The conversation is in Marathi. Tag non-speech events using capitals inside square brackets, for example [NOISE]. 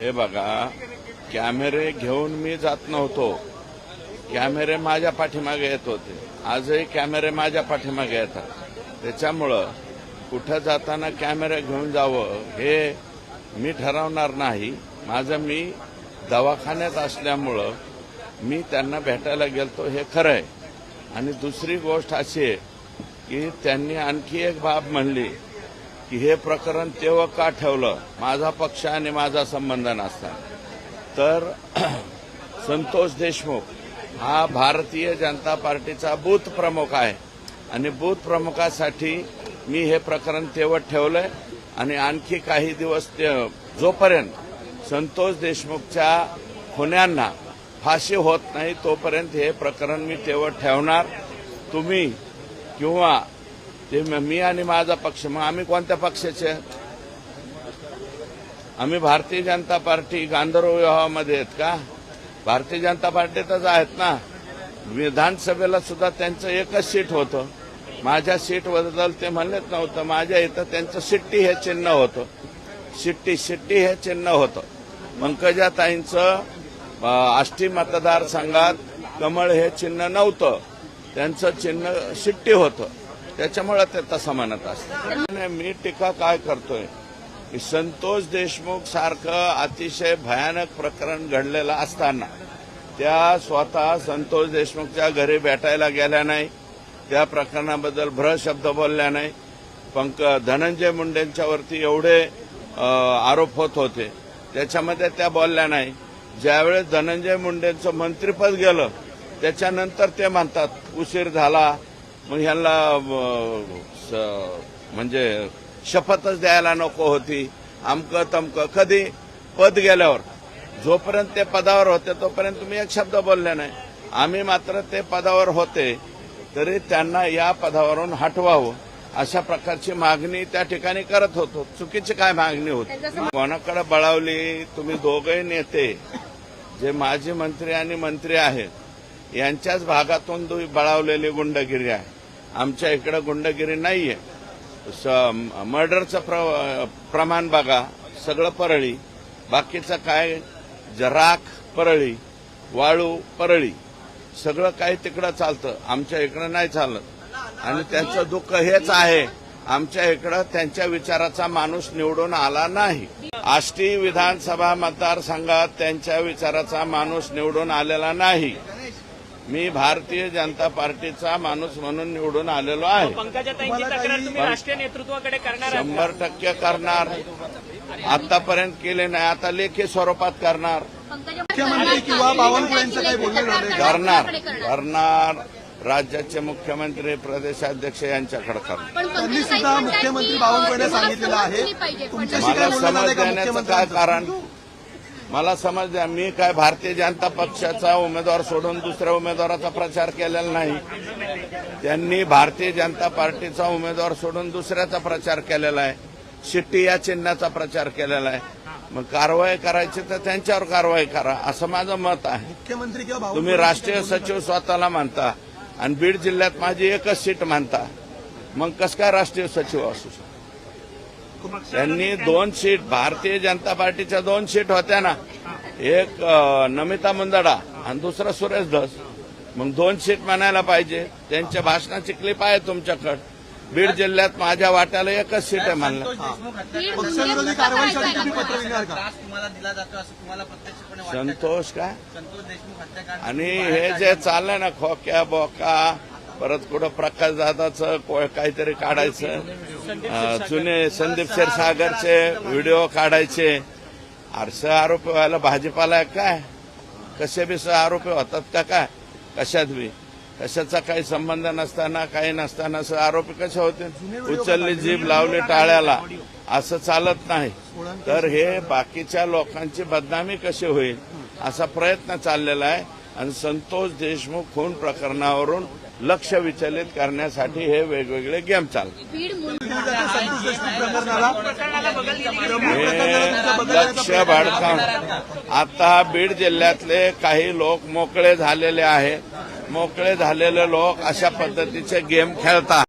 हे बघा कॅमेरे घेऊन मी जात नव्हतो. कॅमेरे माझ्या पाठीमागे येत होते. आजही कॅमेरे माझ्या पाठीमागे येतात. त्याच्यामुळं कुठं जाताना कॅमेरे घेऊन जावं हे मी ठरवणार नाही. माझं मी दवाखान्यात असल्यामुळं मी त्यांना भेटायला गेलतो हे खरं आहे आणि दुसरी गोष्ट अशी आहे की त्यांनी आणखी एक बाब म्हणली. की हे प्रकरण तेव्हा का ठेवलं? माझा पक्ष आणि माझा संबंध नसता तर [CLEARS THROAT] संतोष देशमुख हा भारतीय जनता पार्टीचा बूथ प्रमुख आहे. आणि बूथ प्रमुखासाठी मी हे प्रकरण तेवत ठेवलंय. आणि आणखी काही दिवस ते जोपर्यंत संतोष देशमुखच्या खुन्यांना फाशी होत नाही तोपर्यंत हे प्रकरण मी तेवढ ठेवणार. तुम्ही किंवा ते मी आणि माझा पक्ष मग आम्ही कोणत्या पक्षाचे? आहेत? आम्ही भारतीय जनता पार्टी गांधर्व विवाहामध्ये आहेत का? भारतीय जनता पार्टीतच आहेत ना. विधानसभेला सुद्धा त्यांचं एकच सीट होतं. माझ्या सीटबद्दल ते म्हणलेच नव्हतं. माझ्या इथं त्यांचं सिट्टी हे चिन्ह होतं. सिट्टी सिट्टी हे चिन्ह होतं. पंकजाताईंचं आष्टी मतदारसंघात कमळ हे चिन्ह नव्हतं. त्यांचं चिन्ह शिट्टी होतं. त्याच्यामुळे ते तसा म्हणत असतं मी टीका काय करतोय की संतोष देशमुख सारखं अतिशय भयानक प्रकरण घडलेलं असताना त्या स्वतः संतोष देशमुखच्या घरी भेटायला गेल्या नाही त्या प्रकरणाबद्दल भ्र शब्द बोलल्या नाही. पंक धनंजय मुंडेंच्यावरती एवढे आरोप होत होते. त्याच्यामध्ये त्या बोलल्या नाही. ज्यावेळेस धनंजय मुंडेंचं मंत्रिपद गेलं त्याच्यानंतर ते म्हणतात उशीर झाला मग ह्यांना स- म्हणजे शपथच द्यायला नको होती. आमकं तमकं. कधी? पद गेल्यावर. जोपर्यंत ते पदावर होते तोपर्यंत तुम्ही एक शब्द बोलले नाही. आम्ही मात्र ते पदावर होते तरी त्यांना या पदावरून हटवावं. अशा प्रकारची मागणी त्या ठिकाणी करत होतो. चुकीची काय मागणी होती? कोणाकडे बळावली? तुम्ही दोघे नेते. जे माजी मंत्री आणि मंत्री आहेत यांच्याच भागातून तुम्ही बळावलेली गुंडगिरी आहे. आमच्या इकडे गुंडगिरी नाहीये. स- मर्डरचं प्र, प्रमाण बघा सगळं परळी. बाकीचं काय जराख परळी वाळू परळी. सगळं काही तिकडं चालतं. आमच्या इकडं नाही चालत. आणि त्यांचं दुःख हेच आहे. आमच्या इकडं त्यांच्या विचाराचा माणूस निवडून आला नाही. आष्टी विधानसभा मतदारसंघात त्यांच्या विचाराचा माणूस निवडून आलेला नाही. मी भारतीय जनता पार्टीचा माणूस म्हणून निवडून आलेलो आहे. पंकजाताईंची तक्रार तुम्ही राष्ट्रीय नेतृत्वाकडे करणार आहात शंभर टक्के करणार. आतापर्यंत केले नाही. आता लेखी स्वरूपात करणार. मुख्यमंत्री किंवा बावनकुळे यांचं काही बोलणं? करणार. करणार. राज्याचे मुख्यमंत्री प्रदेशाध्यक्ष यांच्याकडे करणार. त्यांनी त्यांनी सुद्धा मुख्यमंत्री बावनकुळे सांगितलेलं आहे. मला समज देण्याचं काय कारण? मला समज द्या मी काय भारतीय जनता पक्षाचा उमेदवार सोडून दुसऱ्या उमेदवाराचा प्रचार केलेला नाही. त्यांनी भारतीय जनता पार्टीचा उमेदवार सोडून दुसऱ्याचा प्रचार केलेला आहे. शिट्टी या चिन्हाचा प्रचार केलेला आहे. मग कारवाई करायची तर त्यांच्यावर कारवाई करा असं माझं मत आहे. मुख्यमंत्री तुम्ही राष्ट्रीय सचिव स्वतःला मानता आणि बीड जिल्ह्यात माझी एकच सीट मानता मग कसं काय राष्ट्रीय सचिव असू शकतो? त्यांनी दोन सीट भारतीय जनता पार्टीच्या दोन सीट होत्या ना. एक नमिता मुंदडा आणि दुसरा सुरेश धस. मग दोन सीट म्हणायला पाहिजे. त्यांच्या भाषणाची क्लिप आहे तुमच्याकडे. बीड जिल्ह्यात माझ्या वाट्याला एकच सीट आहे म्हणलं. पक्षविरोधी कारवाईसाठी तुम्ही पत्र लिहिणार का त्रास तुम्हाला दिला जातो असं तुम्हाला प्रत्यक्षपणे वाटतं संतोष काय संतोष देशमुख हत्याकांड आणि हे जे चाललंय ना खोक्या बोका परत कुठं प्रकाश दादाचं को- काहीतरी काढायचं. जुने संदीप क्षीरसागरचे व्हिडिओ काढायचे. आरसे आरोपी व्हायला भाजीपाला आहे काय? कसे बी सह आरोपी होतात का काय? कशात बी? कशाचा काही संबंध नसताना काही नसताना सह आरोपी कसे होते उचलली जीभ लावली टाळ्याला. असं चालत नाही. तर हे बाकीच्या लोकांची बदनामी कशी होईल? असा प्रयत्न चाललेला आहे. आणि संतोष देशमुख खून प्रकरणावरून लक्ष विचलित करण्यासाठी हे वेगवेगळे गेम चालतात. हे लक्ष भडकावून आता बीड जिल्ह्यातले काही लोक मोकळे झालेले आहेत. मोकळे झालेले लोक अशा पद्धतीचे गेम खेळतात.